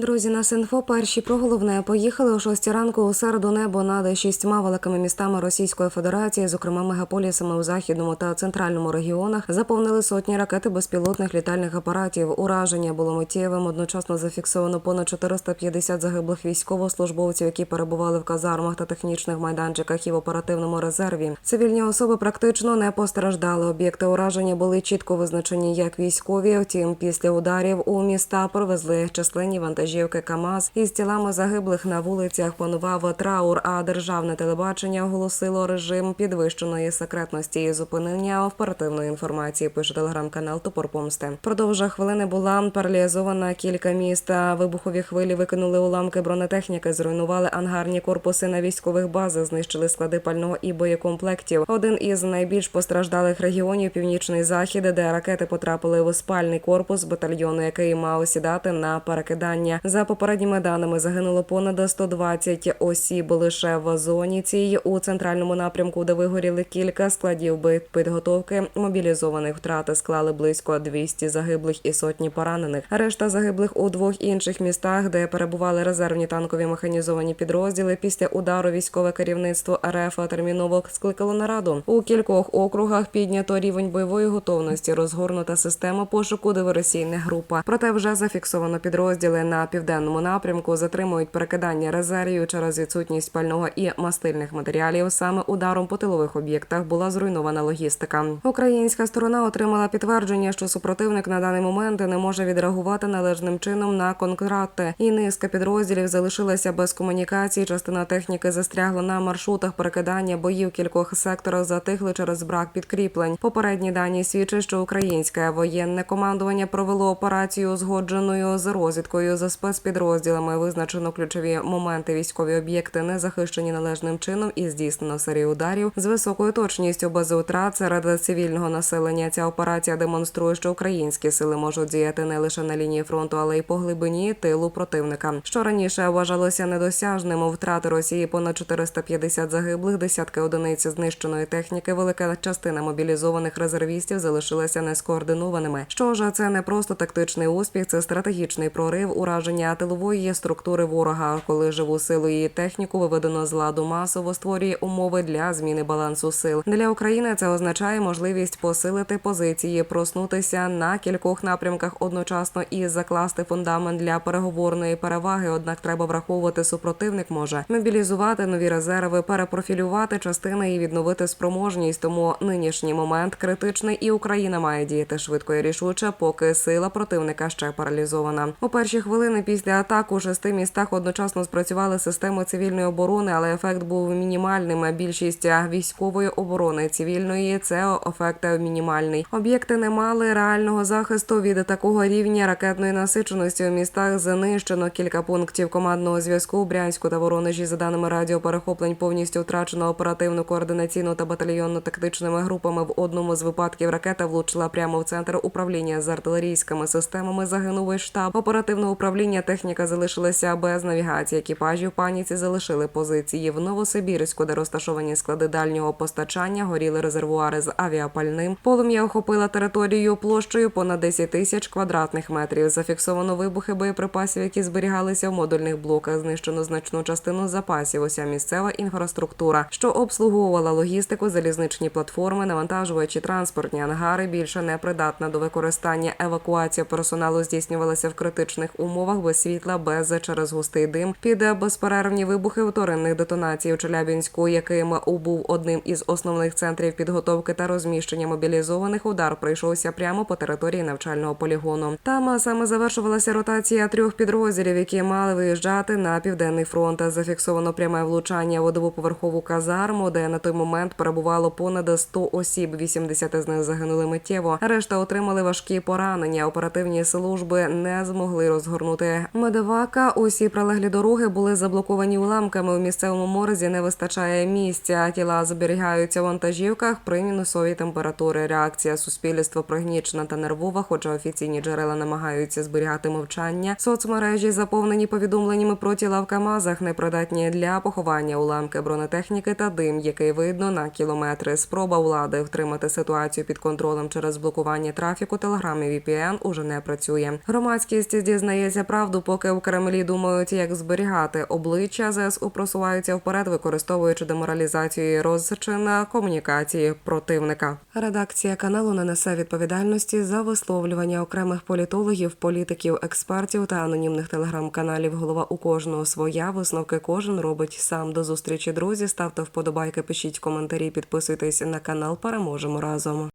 Друзі, на Синфо перші про головне поїхали о 6 ранку у середу небо над шістьма великими містами Російської Федерації, зокрема мегаполісами у західному та центральному регіонах, заповнили сотні ракети безпілотних літальних апаратів. Ураження було миттєвим. Одночасно зафіксовано понад 450 загиблих військовослужбовців, які перебували в казармах та технічних майданчиках і в оперативному резерві. Цивільні особи практично не постраждали. Об'єкти ураження були чітко визначені як військові. Втім, після ударів у міста привезли численні вантажівки КАМАЗ із тілами загиблих на вулицях. Панував траур. А державне телебачення оголосило режим підвищеної секретності і зупинення оперативної інформації. Пише телеграм-канал Топор Помсти. Продовж хвилини була паралізована кілька міст. Вибухові хвилі викинули уламки бронетехніки, зруйнували ангарні корпуси на військових базах, знищили склади пального і боєкомплектів. Один із найбільш постраждалих регіонів північний захід, де ракети потрапили у спальний корпус батальйону, який мав сідати на перекидання. За попередніми даними загинуло понад 120 осіб лише в зоні цій у центральному напрямку, де вигоріли кілька складів підготовки. Мобілізованих втрати склали близько 200 загиблих і сотні поранених. Решта загиблих у двох інших містах, де перебували резервні танкові механізовані підрозділи. Після удару військове керівництво РФ терміново скликало нараду. У кількох округах піднято рівень бойової готовності, розгорнута система пошуку диверсійна група. Проте вже зафіксовано підрозділи на південному напрямку. Затримують перекидання резервів через відсутність пального і мастильних матеріалів. Саме ударом по тилових об'єктах була зруйнована логістика. Українська сторона отримала підтвердження, що супротивник на даний момент не може відреагувати належним чином на контракти. І низка підрозділів залишилася без комунікації. Частина техніки застрягла на маршрутах перекидання боїв кількох секторах затихли через брак підкріплень. Попередні дані свідчать, що українське воєнне командування провело операцію узгодженою з розвідкою за спецпідрозділами. Визначено ключові моменти військові об'єкти не захищені належним чином і здійснено серію ударів з високою точністю без утрат серед цивільного населення. Ця операція демонструє, що українські сили можуть діяти не лише на лінії фронту, але й по глибині тилу противника. Що раніше вважалося недосяжним втрати Росії понад 450 загиблих, десятки одиниць знищеної техніки. Велика частина мобілізованих резервістів залишилася нескоординованими. Що ж, це не просто тактичний успіх, це стратегічний прорив, ураження тилової структури ворога, коли живу силу і техніку виведено з ладу масово створює умови для зміни балансу сил. Для України це означає можливість посилити позиції, проснутися на кількох напрямках одночасно і закласти фундамент для переговорної переваги. Однак треба враховувати, супротивник може мобілізувати нові резерви, перепрофілювати частини і відновити спроможність. Тому нинішній момент критичний, і Україна має діяти швидко і рішуче, поки сила противника ще паралізована. У перші хвилини після атак у шести містах одночасно спрацювали системи цивільної оборони, але ефект був мінімальним. Більшість військової оборони цивільної це ефект мінімальний. Об'єкти не мали реального захисту від такого рівня ракетної насиченості. У містах знищено кілька пунктів командного зв'язку у Брянську та Воронежі. За даними радіоперехоплень, повністю втрачено оперативну координаційну та батальйонно-тактичними групами. В одному з випадків ракета влучила прямо в центр управління з артилерійськими системами. Загинув штаб оперативного управління. Техніка залишилася без навігації. Екіпажі в паніці залишили позиції в Новосибірську, де розташовані склади дальнього постачання. Горіли резервуари з авіапальним. Полум'я охопила територію площею понад 10 тисяч квадратних метрів. Зафіксовано вибухи боєприпасів, які зберігалися в модульних блоках. Знищено значну частину запасів. Уся місцева інфраструктура, що обслуговувала логістику, залізничні платформи, навантажувачі, транспортні ангари більше не придатна до використання. Евакуація персоналу здійснювалася в критичних умовах без світла, без через густий дим. Під безперервні вибухи вторинних детонацій у Челябінську, яким був одним із основних центрів підготовки та розміщення мобілізованих. Удар прийшовся прямо по території навчального полігону. Там саме завершувалася ротація трьох підрозділів, які мали виїжджати на південний фронт. Зафіксовано пряме влучання в двоповерхову казарму, де на той момент перебувало понад 100 осіб. 80 з них загинули миттєво. Решта отримали важкі поранення. Оперативні служби не змогли розгорнути медивака. Усі прилеглі дороги були заблоковані уламками. У місцевому морзі не вистачає місця. Тіла зберігаються в вантажівках при мінусовій температурі. Реакція суспільства пригнічена та нервова, хоча офіційні джерела намагаються зберігати мовчання. Соцмережі заповнені повідомленнями про тіла в КАМАЗах, непридатні для поховання уламки бронетехніки та дим, який видно на кілометри. Спроба влади втримати ситуацію під контролем через блокування трафіку телеграмі VPN уже не працює. Громадськість дізнається правду, поки в Кремлі думають, як зберігати обличчя. ЗСУ просуваються вперед, використовуючи деморалізацію і розчин комунікації противника. Редакція каналу не несе відповідальності за висловлювання окремих політологів, політиків, експертів та анонімних телеграм-каналів. Голова у кожного своя висновки кожен робить сам. До зустрічі, друзі. Ставте вподобайки, пишіть коментарі, підписуйтесь на канал. Переможемо разом.